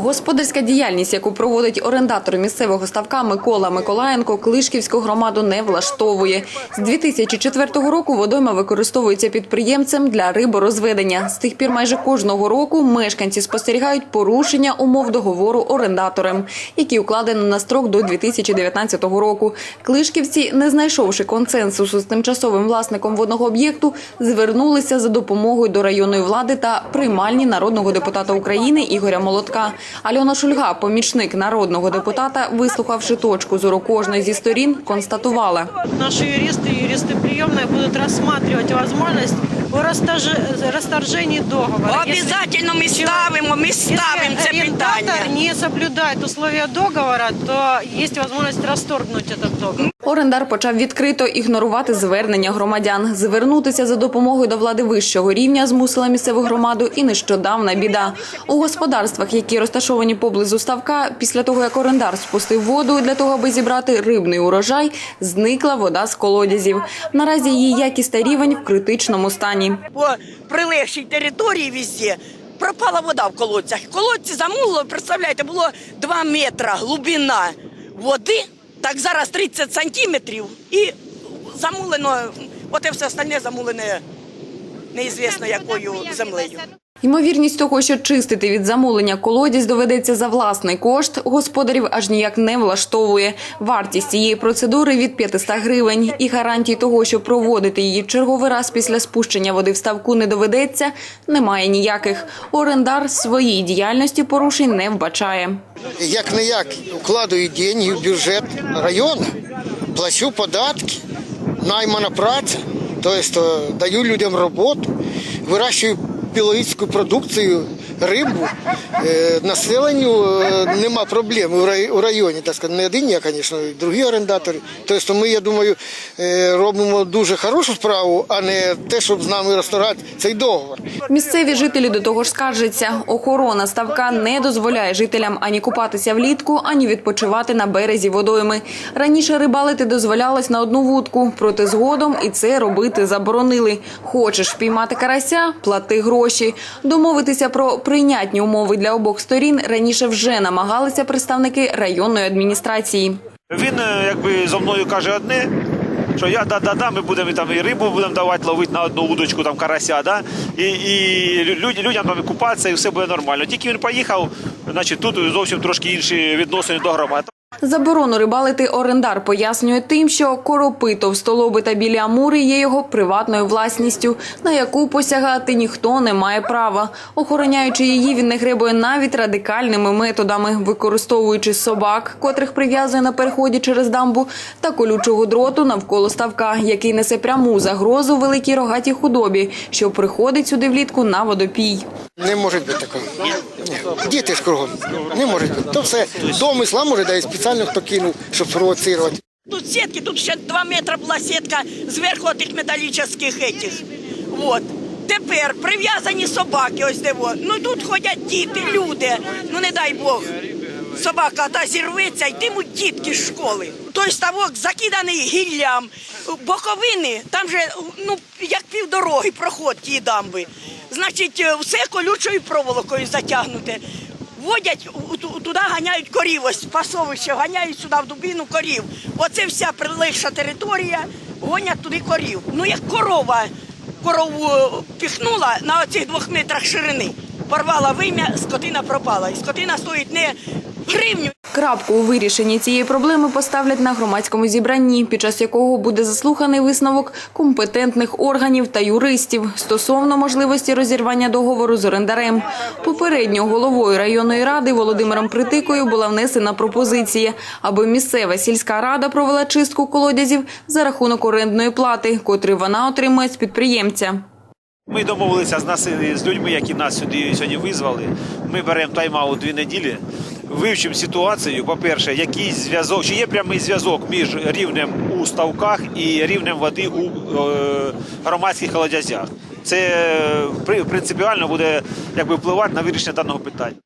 Господарська діяльність, яку проводить орендатор місцевого ставка Микола Миколаєнко, Клишківську громаду не влаштовує. З 2004 року водойма використовується підприємцем для риборозведення. З тих пір майже кожного року мешканці спостерігають порушення умов договору орендатором, який укладено на строк до 2019 року. Клишківці, не знайшовши консенсусу з тимчасовим власником водного об'єкту, звернулися за допомогою до районної влади та приймальні народного депутата України Ігоря Молотка. Альона Шульга, помічник народного депутата, вислухавши точку зору кожної зі сторін, констатувала. Наши юристы и юристы приемные будут рассматривать возможность о растаж- расторжении договора. Если- Обязательно ми ставимо, ми ставимо це Если питання. арендатор не соблюдает условия договора, то есть возможность расторгнуть этот договор. Орендар почав відкрито ігнорувати звернення громадян. Звернутися за допомогою до влади вищого рівня змусила місцеву громаду і нещодавна біда. У господарствах, які розташовані поблизу ставка, після того як орендар спустив воду для того, аби зібрати рибний урожай, зникла вода з колодязів. Наразі її якість та рівень в критичному стані. По прилегшій території везде пропала вода в колодцях. Колодці замулило, представляєте, було 2 метра глибина води, так зараз 30 сантиметрів і замулено, от і все остальне замулене неізвісно якою землею. Ймовірність того, що чистити від замулення колодязь доведеться за власний кошт, господарів аж ніяк не влаштовує. Вартість цієї процедури від 500 гривень. І гарантій того, що проводити її черговий раз після спущення води в ставку не доведеться, немає ніяких. Орендар своїй діяльності порушень не вбачає. як не як вкладаю деньги в бюджет району, плачу податки, наймана праця, тобто даю людям роботу, вирощую біологічну продукцію, рибу. Е, Населенню е, нема проблем у рай- у районі, так сказати, не один я, звісно, другі орендатори. Тобто ми, я думаю, е, робимо дуже хорошу справу, а не те, щоб з нами розторгати цей договор. Місцеві жителі до того ж скаржаться. Охорона ставка не дозволяє жителям ані купатися влітку, ані відпочивати на березі водойми. Раніше рибалити дозволялось на одну вудку, проте згодом і це робити заборонили. Хочеш впіймати карася – плати гроші. Домовитися про прийнятні умови для обох сторін раніше вже намагалися представники районної адміністрації. Він е, якби зо мною каже одне, що я да-да-да, ми будемо там і рибу будемо давати ловити на одну удочку, там карася, да? і, і люд, людям там купатися, і все буде нормально. Тільки він поїхав, значить тут зовсім трошки інші відносини до громади. Заборону рибалити орендар пояснює тим, що коропи, товстолоби та білі амури є його приватною власністю, на яку посягати ніхто не має права. Охороняючи її, він не гребує навіть радикальними методами, використовуючи собак, котрих прив'язує на переході через дамбу, та колючого дроту навколо ставка, який несе пряму загрозу великій рогатій худобі, що приходить сюди влітку на водопій. Не може бути такого. Ні. Діти ж кругом. Не можуть. То все домисла, може, да спеціально хто кинув, щоб провоцирувати. Тут сітки, тут ще 2 метри була сітка зверху тих металічних етих. От. Тепер прив'язані собаки, ось де. Ну тут ходять діти, люди. Ну не дай Бог. Собака та зірветься, йтимуть дітки з школи. Той ставок закиданий гіллям, боковини, там же ну як півдороги проход ті дамби. Значить, е, все колючою проволокою затягнуте. Водять туди ганяють корів, ось пасовище, ганяють сюди в дубину корів. Оце вся прилегша територія, гонять туди корів. Ну як корова корову е, піхнула на оцих двох метрах ширини, порвала вим'я, скотина пропала. І скотина стоїть не гривню, Крапку у вирішенні цієї проблеми поставлять на громадському зібранні, під час якого буде заслуханий висновок компетентних органів та юристів стосовно можливості розірвання договору з орендарем. Попередньо головою районної ради Володимиром Притикою була внесена пропозиція, аби місцева сільська рада провела чистку колодязів за рахунок орендної плати, котру вона отримує з підприємця. Ми домовилися з нас з людьми, які нас сюди сьогодні визвали. Ми беремо тайм-аут дві неділі. Вивчимо ситуацію. По-перше, який зв'язок, чи є прямий зв'язок між рівнем у ставках і рівнем води у е, громадських колодязях. Це е, при- принципіально буде якби впливати на вирішення даного питання.